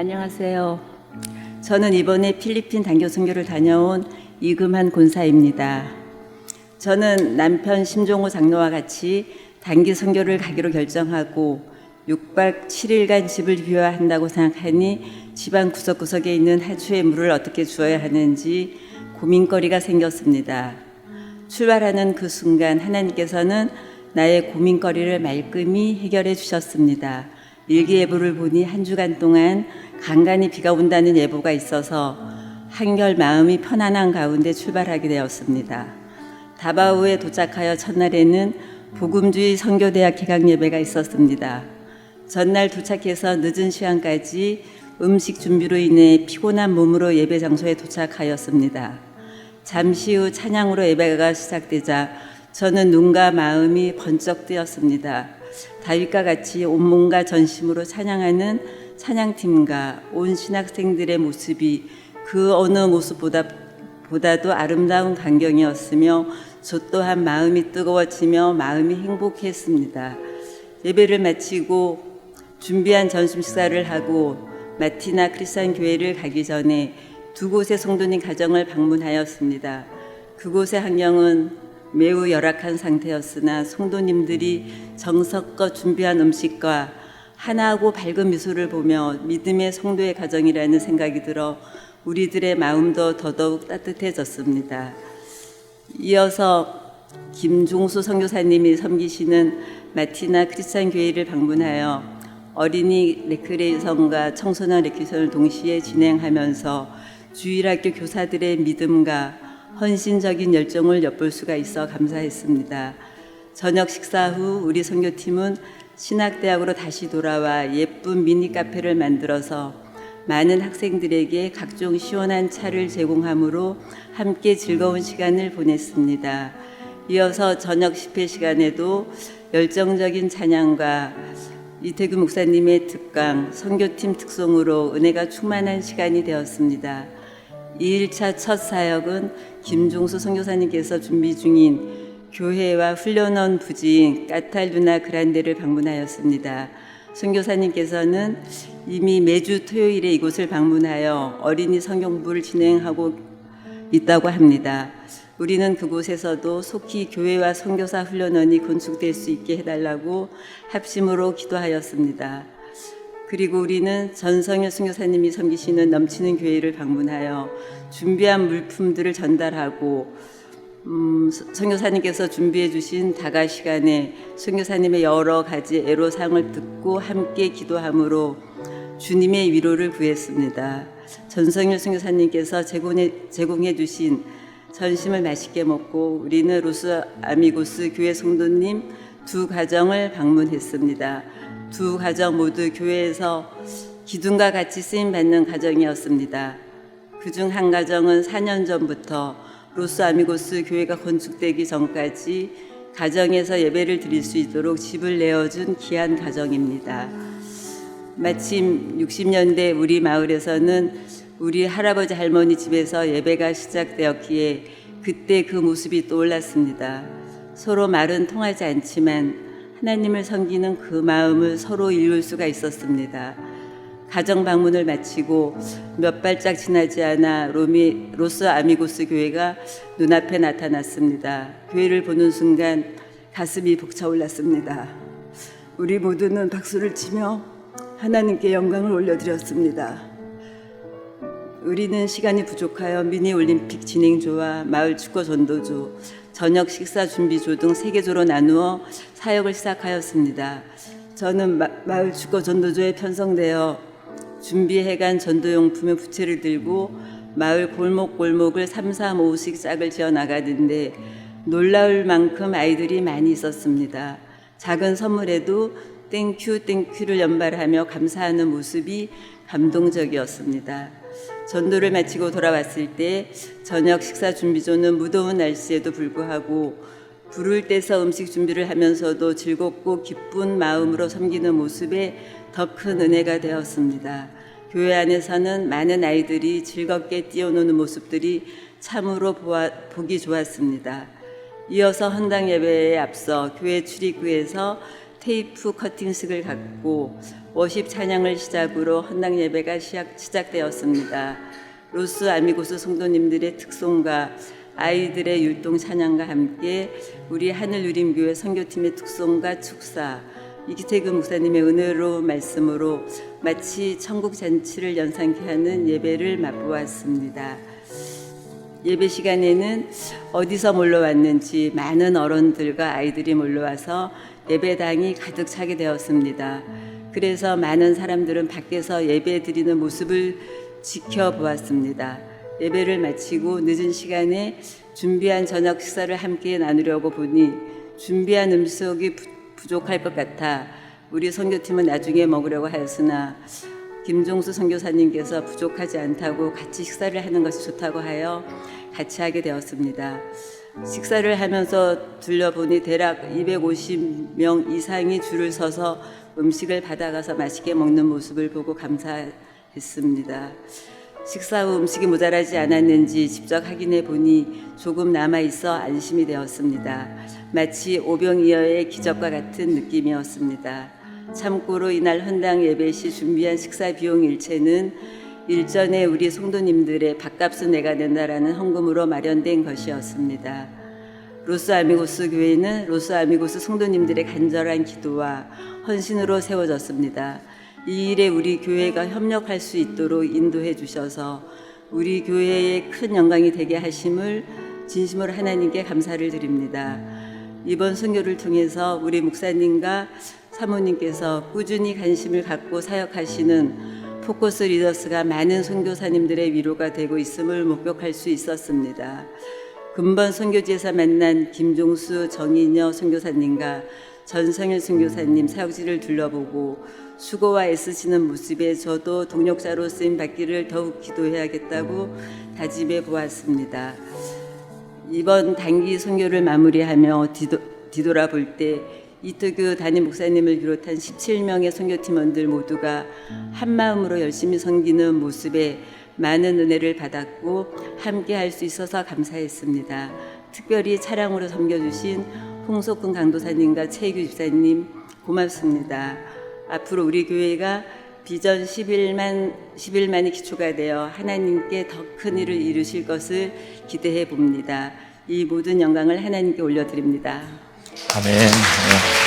안녕하세요. 저는 이번에 필리핀 단교 선교를 다녀온 이금한 권사입니다. 저는 남편 심종호 장로와 같이 단기 선교를 가기로 결정하고 6박 7일간 집을 비워야 한다고 생각하니 집안 구석구석에 있는 하추의 물을 어떻게 주어야 하는지 고민거리가 생겼습니다. 출발하는 그 순간 하나님께서는 나의 고민거리를 말끔히 해결해 주셨습니다. 일기예보를 보니 한 주간 동안 간간히 비가 온다는 예보가 있어서 한결 마음이 편안한 가운데 출발하게 되었습니다. 다바오에 도착하여 첫날에는 복음주의 선교대학 개강 예배가 있었습니다. 전날 도착해서 늦은 시간까지 음식 준비로 인해 피곤한 몸으로 예배 장소에 도착하였습니다. 잠시 후 찬양으로 예배가 시작되자 저는 눈과 마음이 번쩍 뜨였습니다. 다윗과 같이 온몸과 전심으로 찬양하는 찬양팀과 온 신학생들의 모습이 그 어느 모습보다 보다도 아름다운 광경이었으며 저 또한 마음이 뜨거워지며 마음이 행복했습니다. 예배를 마치고 준비한 점심 식사를 하고 마티나 크리스천 교회를 가기 전에 두 곳의 성도님 가정을 방문하였습니다. 그곳의 환경은 매우 열악한 상태였으나 성도님들이 정성껏 준비한 음식과 하나하고 밝은 미소를 보며 믿음의 성도의 가정이라는 생각이 들어 우리들의 마음도 더더욱 따뜻해졌습니다. 이어서 김종수 선교사님이 섬기시는 마티나 크리스천 교회를 방문하여 어린이 레크레이션과 청소년 레크레이션을 동시에 진행하면서 주일학교 교사들의 믿음과 헌신적인 열정을 엿볼 수가 있어 감사했습니다. 저녁 식사 후 우리 선교팀은 신학대학으로 다시 돌아와 예쁜 미니 카페를 만들어서 많은 학생들에게 각종 시원한 차를 제공하므로 함께 즐거운 시간을 보냈습니다. 이어서 저녁 집회 시간에도 열정적인 찬양과 이태규 목사님의 특강, 선교팀 특송으로 은혜가 충만한 시간이 되었습니다. 2일차 첫 사역은 김종수 선교사님께서 준비 중인 교회와 훈련원 부지인 까탈루나 그란데를 방문하였습니다. 선교사님께서는 이미 매주 토요일에 이곳을 방문하여 어린이 성경부를 진행하고 있다고 합니다. 우리는 그곳에서도 속히 교회와 선교사 훈련원이 건축될 수 있게 해달라고 합심으로 기도하였습니다. 그리고 우리는 전성일 선교사님이 섬기시는 넘치는 교회를 방문하여 준비한 물품들을 전달하고 음, 선교사님께서 준비해 주신 다가 시간에 선교사님의 여러 가지 애로사항을 듣고 함께 기도함으로 주님의 위로를 구했습니다. 전성일 선교사님께서 제공해, 제공해 주신 전심을 맛있게 먹고 우리는 로스 아미고스 교회 성도님 두 가정을 방문했습니다. 두 가정 모두 교회에서 기둥과 같이 쓰임 받는 가정이었습니다. 그중 한 가정은 4년 전부터 로스 아미고스 교회가 건축되기 전까지 가정에서 예배를 드릴 수 있도록 집을 내어준 귀한 가정입니다. 마침 60년대 우리 마을에서는 우리 할아버지 할머니 집에서 예배가 시작되었기에 그때 그 모습이 떠올랐습니다. 서로 말은 통하지 않지만 하나님을 섬기는 그 마음을 서로 이룰 수가 있었습니다. 가정 방문을 마치고 몇 발짝 지나지 않아 로미 로스 아미고스 교회가 눈앞에 나타났습니다. 교회를 보는 순간 가슴이 벅차올랐습니다. 우리 모두는 박수를 치며 하나님께 영광을 올려드렸습니다. 우리는 시간이 부족하여 미니 올림픽 진행조와 마을 축구 전도조, 저녁 식사 준비조 등 세 개조로 나누어 사역을 시작하였습니다. 저는 마, 마을 축구 전도조에 편성되어 준비해간 전도용품의 부채를 들고 마을 골목골목을 삼삼오오씩 짝을 지어 나가는데 놀라울 만큼 아이들이 많이 있었습니다. 작은 선물에도 땡큐 땡큐를 연발하며 감사하는 모습이 감동적이었습니다. 전도를 마치고 돌아왔을 때 저녁 식사 준비조는 무더운 날씨에도 불구하고 불을 떼서 음식 준비를 하면서도 즐겁고 기쁜 마음으로 섬기는 모습에 더 큰 은혜가 되었습니다. 교회 안에서는 많은 아이들이 즐겁게 뛰어노는 모습들이 참으로 보아, 보기 좋았습니다. 이어서 헌당 예배에 앞서 교회 출입구에서 테이프 커팅식을 갖고 워십 찬양을 시작으로 헌당 예배가 시작, 시작되었습니다. 로스 아미고스 성도님들의 특송과 아이들의 율동 찬양과 함께 우리 하늘 누림 교회 선교팀의 특송과 축사 이기태근 목사님의 은혜로 말씀으로 마치 천국 잔치를 연상케 하는 예배를 맛보았습니다. 예배 시간에는 어디서 몰려왔는지 많은 어른들과 아이들이 몰려와서 예배당이 가득 차게 되었습니다. 그래서 많은 사람들은 밖에서 예배 드리는 모습을 지켜보았습니다. 예배를 마치고 늦은 시간에 준비한 저녁 식사를 함께 나누려고 보니 준비한 음식이 부- 부족할 것 같아 우리 선교팀은 나중에 먹으려고 하였으나 김종수 선교사님께서 부족하지 않다고 같이 식사를 하는 것이 좋다고 하여 같이 하게 되었습니다. 식사를 하면서 둘러보니 대략 250명 이상이 줄을 서서 음식을 받아가서 맛있게 먹는 모습을 보고 감사했습니다. 식사 후 음식이 모자라지 않았는지 직접 확인해 보니 조금 남아 있어 안심이 되었습니다. 마치 오병이어의 기적과 같은 느낌이었습니다. 참고로 이날 헌당 예배 시 준비한 식사 비용 일체는 일전에 우리 성도님들의 밥값은 내가 낸다라는 헌금으로 마련된 것이었습니다. 로스 아미고스 교회는 로스 아미고스 성도님들의 간절한 기도와 헌신으로 세워졌습니다. 이 일에 우리 교회가 협력할 수 있도록 인도해 주셔서 우리 교회에 큰 영광이 되게 하심을 진심으로 하나님께 감사를 드립니다. 이번 선교를 통해서 우리 목사님과 사모님께서 꾸준히 관심을 갖고 사역하시는 포커스 리더스가 많은 선교사님들의 위로가 되고 있음을 목격할 수 있었습니다. 금번 선교지에서 만난 김종수 정인여 선교사님과 전성일 선교사님 사역지를 둘러보고 수고와 애쓰시는 모습에 저도 동력자로 쓰임 받기를 더욱 기도해야겠다고 다짐해 보았습니다. 이번 단기 선교를 마무리하며 뒤도, 뒤돌아볼 때 이태규 담임 목사님을 비롯한 17명의 선교팀원들 모두가 한 마음으로 열심히 섬기는 모습에 많은 은혜를 받았고 함께 할 수 있어서 감사했습니다. 특별히 차량으로 섬겨주신 홍석근 강도사님과 최규 집사님 고맙습니다. 앞으로 우리 교회가 비전 11만 11만이 기초가 되어 하나님께 더 큰 일을 이루실 것을 기대해 봅니다. 이 모든 영광을 하나님께 올려드립니다. 아멘. 네.